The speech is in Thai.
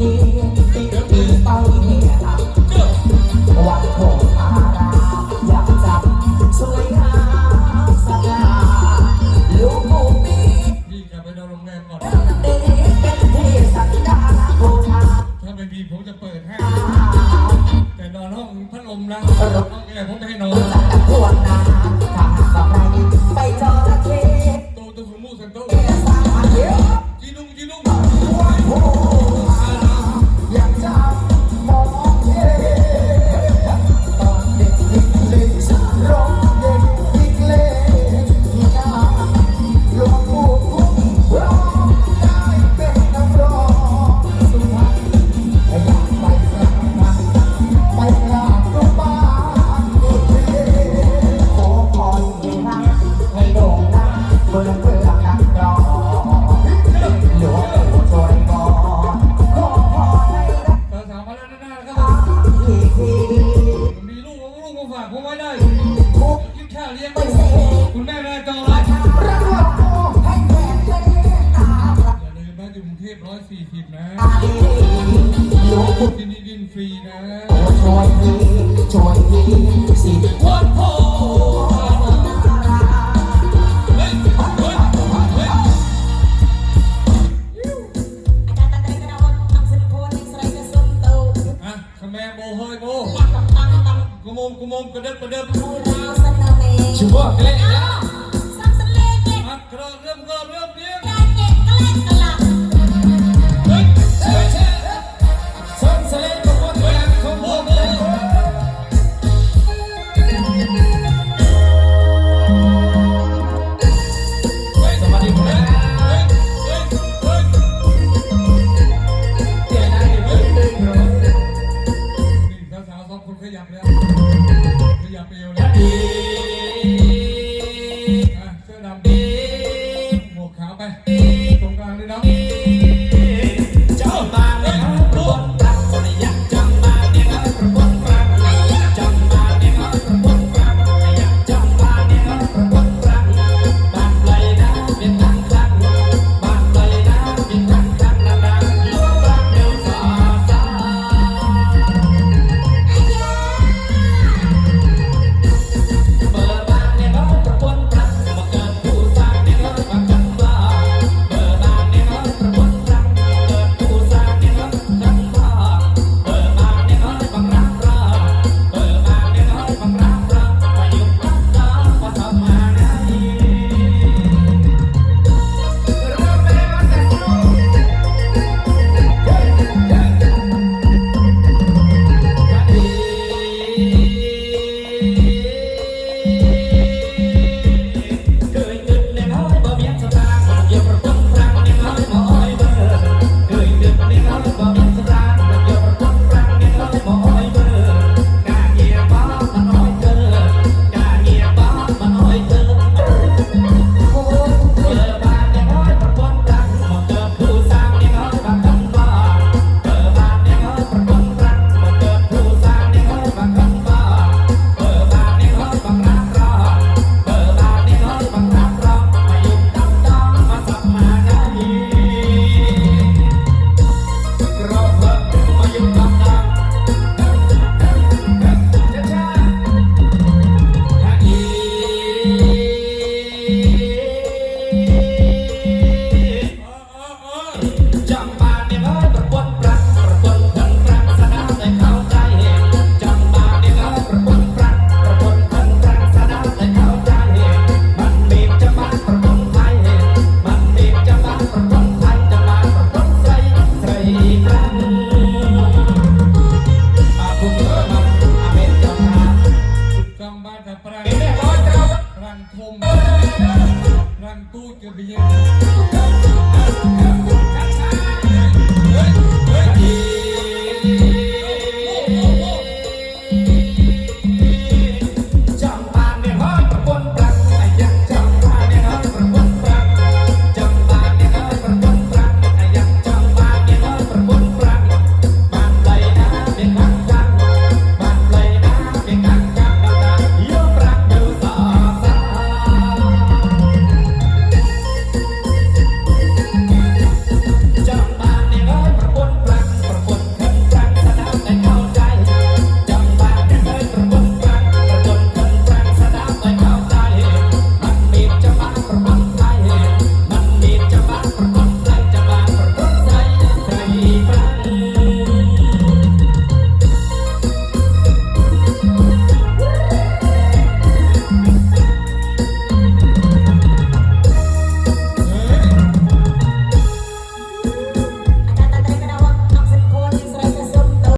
พี่กลับไปนอนโรงแรมก่อนเด็กเป็นเทสันดาโบราณถ้าไม่มีผมจะเปิดให้ แต่นอนห้องพัดลมนะห้องแอร์ผมไม่ให้นอน ผมมีลูกเอาลูกมาฝากผมไว้ได้ทุกกินข้าวเลี้ยงคุณแม่แม่จองรักรักหลวงปู่ให้แขกเมตตาพระอย่าลืมนะอยู่กรุงเทพร้อยสี่สิบนะตาดีหลวงปู่ที่นี่ดินฟรีนะช่วยทีช่วย กูมุมกูมุมกระเดิบกระเดิบชัวร์เลยซ้ำสเลกเลย มักกระเดิบ ขยับเอวเลยเสื้อดำ ಬಿಜೆಪಿ